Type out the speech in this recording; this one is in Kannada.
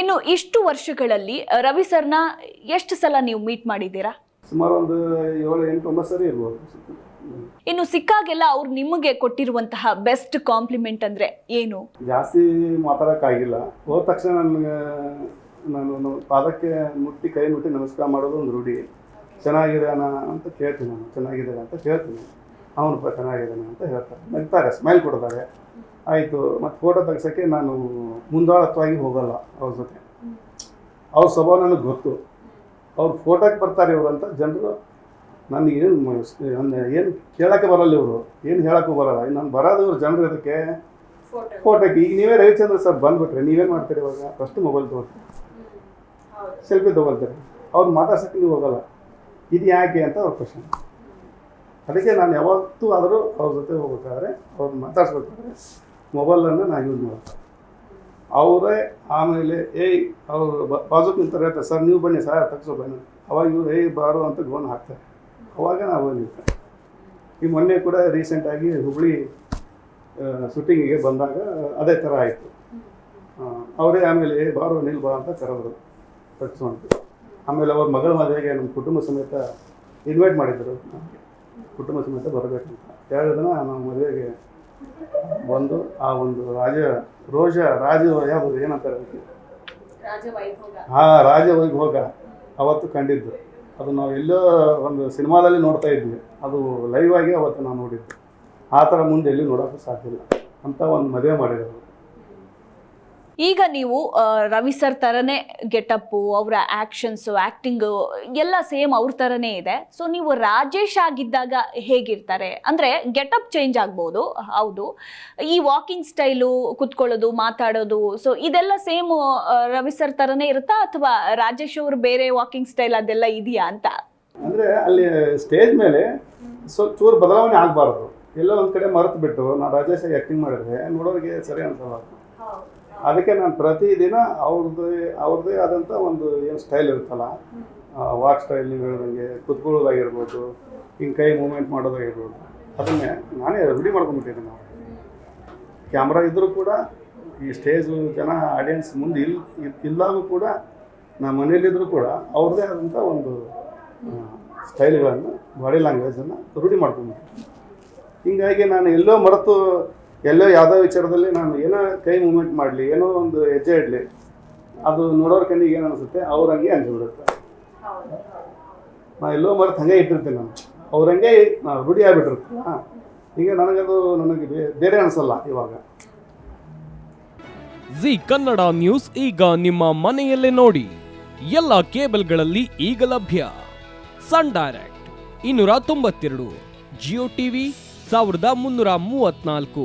ಇನ್ನು ಇಷ್ಟು ವರ್ಷಗಳಲ್ಲಿ ರವಿ ಸರ್ನ ಎಷ್ಟು ಸಲ ನೀವು ಮೀಟ್ ಮಾಡಿದ್ದೀರಾ? ಸುಮಾರು ಒಂದು ಏಳು ಎಂಟು ಒಂಬತ್ತು ಸರಿ ಇರ್ಬೋದು. ಇನ್ನು ಸಿಕ್ಕಾಗೆಲ್ಲ ಅವ್ರು ನಿಮಗೆ ಕೊಟ್ಟಿರುವಂತಹ ಬೆಸ್ಟ್ ಕಾಂಪ್ಲಿಮೆಂಟ್ ಅಂದ್ರೆ ಏನು? ಜಾಸ್ತಿ ಮಾತಾಡೋಕ್ಕಾಗಿಲ್ಲ. ಹೋದ ತಕ್ಷಣ ನನಗೆ ನಾನು ಪಾದಕ್ಕೆ ಮುಟ್ಟಿ ಕೈ ಮುಟ್ಟಿ ನಮಸ್ಕಾರ ಮಾಡೋದು ಒಂದು ರೂಢಿ. ಚೆನ್ನಾಗಿದೆ ಅಂತ ಕೇಳ್ತೀನಿ ನಾನು. ಚೆನ್ನಾಗಿದೆ ಅಂತ ಕೇಳ್ತೀನಿ. ಅವನಪ್ಪ ಚೆನ್ನಾಗಿದ್ದಾನೆ ಅಂತ ಹೇಳ್ತಾರೆ. ನಗ್ತಾರೆ ಸ್ಮೈಲ್ ಕೊಡ್ತಾರೆ. ಆಯಿತು ಮತ್ತು ಫೋಟೋ ತೆಗ್ಸೋಕ್ಕೆ ನಾನು ಮುಂದಾಳತ್ವವಾಗಿ ಹೋಗಲ್ಲ ಅವ್ರ ಜೊತೆ. ಅವ್ರ ಸ್ವಭಾವ ನನಗೆ ಗೊತ್ತು. ಅವ್ರು ಫೋಟೋಕ್ಕೆ ಬರ್ತಾರೆ ಇವರು ಅಂತ ಜನರು ನನಗೇನು ಏನು ಏನು ಕೇಳೋಕ್ಕೆ ಬರಲ್ಲ ಇವರು. ಏನು ಹೇಳೋಕ್ಕೂ ಬರಲ್ಲ. ನಾನು ಬರೋದು ಇವರು ಜನರು ಇದಕ್ಕೆ ಫೋಟೋಕ್ಕೆ ಈಗ ನೀವೇ ರವಿಚಂದ್ರ ಸರ್ ಬಂದುಬಿಟ್ರೆ ನೀವೇನು ಮಾಡ್ತೀರಿ ಇವಾಗ? ಫಸ್ಟ್ ಮೊಬೈಲ್ ತೊಗೊಳ್ತೀರಿ ಸೆಲ್ಫಿ ತೊಗೊಳ್ತೀರಿ. ಅವ್ರು ಮಾತಾಡ್ಸೋಕ್ಕೆ ನೀವು ಹೋಗಲ್ಲ. ಇದು ಯಾಕೆ ಅಂತ ಅವ್ರ ಕ್ವಶನ್ ಅದಕ್ಕೆ ನಾನು ಯಾವತ್ತೂ ಆದರೂ ಅವ್ರ ಜೊತೆ ಹೋಗ್ಬೇಕಾದ್ರೆ ಅವ್ರನ್ನ ಮಾತಾಡ್ಸ್ಬೇಕಾದ್ರೆ ಮೊಬೈಲನ್ನು ನಾನು ಯೂಸ್ ಮಾಡ್ತಾರೆ ಅವರೇ ಆಮೇಲೆ, ಏಯ್, ಅವರು ಬಾಜು ನಿಂತಾರೆ ಸರ್, ನೀವು ಬನ್ನಿ, ಸರ್, ತಗ್ಸೋ, ಬನ್ನಿ. ಅವಾಗ ಇವ್ರು, ಏಯ್, ಬಾರು ಅಂತ ಗೋನ್ ಹಾಕ್ತಾರೆ. ಅವಾಗ ನಾವು ನಿಲ್ತೇವೆ ಈ ಮೊನ್ನೆ ಕೂಡ ರೀಸೆಂಟಾಗಿ ಹುಬ್ಳಿ ಶೂಟಿಂಗಿಗೆ ಬಂದಾಗ ಅದೇ ಥರ ಆಯಿತು. ಅವರೇ ಆಮೇಲೆ ಬಾರು, ನಿಲ್ ಬಾ ಅಂತ ಕರೆದ್ರು. ತಗ್ಸ್ಕೊಂಡು ಆಮೇಲೆ ಅವ್ರ ಮಗಳ ಮದುವೆಗೆ ನಮ್ಮ ಕುಟುಂಬ ಸಮೇತ ಇನ್ವೈಟ್ ಮಾಡಿದ್ರು. ನಮಗೆ ಕುಟುಂಬ ಸಮೇತ ಬರಬೇಕಂತ ಎರಡು ದಿನ ನಾವು ಮದುವೆಗೆ ಬಂದು ಆ ಒಂದು ರಾಜ ರೋಜ ರಾಜ ಯಾವುದು ಏನಂತಾರೆ ಅದಕ್ಕೆ? ಹಾ ರಾಜ ವೈಭೋಗ ಅವತ್ತು ಕಂಡಿದ್ದು. ಅದು ನಾವು ಎಲ್ಲೋ ಒಂದು ಸಿನಿಮಾದಲ್ಲಿ ನೋಡ್ತಾ ಇದ್ವಿ. ಅದು ಲೈವ್ ಆಗಿ ಅವತ್ತು ನಾವು ನೋಡಿದ್ದು. ಆ ಥರ ಮುಂದೆ ಎಲ್ಲಿ ನೋಡೋಕ್ಕೂ ಸಾಧ್ಯ ಇಲ್ಲ. ಅಂತ ಒಂದು ಮದುವೆ ಮಾಡಿರೋದು. ಈಗ ನೀವು ರವಿ ಸರ್ ತರನೇ ಗೆಟಪ್ಪು ಅವರ ಆಕ್ಷನ್ಸ್ ಆಕ್ಟಿಂಗ್ ಎಲ್ಲ ಸೇಮ್ ಅವ್ರ ತರನೇ ಇದೆ. ಸೊ ನೀವು ರಾಜೇಶ್ ಆಗಿದ್ದಾಗ ಹೇಗಿರ್ತಾರೆ? ಅಂದ್ರೆ ಗೆಟಪ್ ಚೇಂಜ್ ಆಗ್ಬೋದು ಹೌದು. ಈ ವಾಕಿಂಗ್ ಸ್ಟೈಲು ಕುತ್ಕೊಳ್ಳೋದು ಮಾತಾಡೋದು ಸೊ ಇದೆಲ್ಲ ಸೇಮ್ ರವಿ ಸರ್ ತರನೇ ಇರುತ್ತಾ? ಅಥವಾ ರಾಜೇಶ್ ಅವರು ಬೇರೆ ವಾಕಿಂಗ್ ಸ್ಟೈಲ್ ಅದೆಲ್ಲ ಇದೆಯಾ ಅಂತ? ಅಂದ್ರೆ ಅಲ್ಲಿ ಸ್ಟೇಜ್ ಮೇಲೆ ಸ್ವಲ್ಪ ಚೂರು ಬದಲಾವಣೆ ಆಗಬಾರ್ದು. ಎಲ್ಲ ಒಂದು ಕಡೆ ಮರೆತು ಬಿಟ್ಟು ನಾನು ರಾಜೇಶ್ ಆ್ಯಕ್ಟಿಂಗ್ ಮಾಡಿದ್ರೆ ನೋಡೋರಿಗೆ ಸರಿ ಅನ್ಸಲ್ಲ. ಅದಕ್ಕೆ ನಾನು ಪ್ರತಿದಿನ ಅವ್ರದ್ದೇ ಅವ್ರದ್ದೇ ಆದಂಥ ಒಂದು ಏನು ಸ್ಟೈಲ್ ಇರುತ್ತಲ್ಲ ವಾಕ್ ಸ್ಟೈಲ್ ನೀವು ಹೇಳ್ದಂಗೆ ಕುತ್ಕೊಳ್ಳೋದಾಗಿರ್ಬೋದು, ಹಿಂಗೆ ಕೈ ಮೂಮೆಂಟ್ ಮಾಡೋದಾಗಿರ್ಬೋದು, ಅದನ್ನೇ ನಾನೇ ರೆಡಿ ಮಾಡ್ಕೊಂಡ್ಬಿಟ್ಟಿದ್ದೀನಿ ನಾವು ಕ್ಯಾಮ್ರಾ ಇದ್ದರೂ ಕೂಡ ಈ ಸ್ಟೇಜು ಜನ ಆಡಿಯನ್ಸ್ ಮುಂದೆ ಇಲ್ಲ ಇಲ್ಲಾಗೂ ಕೂಡ ನಮ್ಮ ಮನೇಲಿದ್ದರೂ ಕೂಡ ಅವ್ರದ್ದೇ ಆದಂಥ ಒಂದು ಸ್ಟೈಲ್ಗಳನ್ನು ಬಾಡಿ ಲ್ಯಾಂಗ್ವೇಜನ್ನು ರೂಢಿ ಮಾಡ್ಕೊಂಡ್ಬಿಟ್ಟಿದ್ದೀನಿ. ಹೀಗಾಗಿ ನಾನು ಎಲ್ಲೋ ಮರೆತು ಎಲ್ಲೋ ಯಾವುದೋ ವಿಚಾರದಲ್ಲಿ ನಾನು ಏನೋ ಕೈ ಮೂಮೆಂಟ್ ಮಾಡಲಿ, ಏನೋ ಒಂದು ಹೆಜ್ಜೆ ಇಡಲಿ, ಅದು ನೋಡೋರ ಕಣ್ಣಿಗೆ ಏನು ಅನಿಸುತ್ತೆ? ಅವ್ರ ಹಂಗೆ ಅನ್ಸಿಬಿಡುತ್ತೆ. ನಾನು ಎಲ್ಲೋ ಮರೆತು ಹಂಗೆ ಇಟ್ಟಿರ್ತೀನಿ ನಾನು. ಅವ್ರ ಹಂಗೆ ನಾನು ರೂಢಿ ಆಗಿಬಿಟ್ಟಿರ್ತಲ್ಲ ಈಗ ನನಗದು ನನಗೆ ಬೇರೆ ಅನಿಸಲ್ಲ ಇವಾಗ. ಜಿ ಕನ್ನಡ ನ್ಯೂಸ್ ಈಗ ನಿಮ್ಮ ಮನೆಯಲ್ಲೇ ನೋಡಿ. ಎಲ್ಲ ಕೇಬಲ್ಗಳಲ್ಲಿ ಈಗ ಲಭ್ಯ. ಸನ್ ಡೈರೆಕ್ಟ್ ಇನ್ನೂರ ತೊಂಬತ್ತೆರಡು, ಜಿಯೋ ಟಿವಿ ಸಾವಿರದ ಮುನ್ನೂರ ಮೂವತ್ನಾಲ್ಕು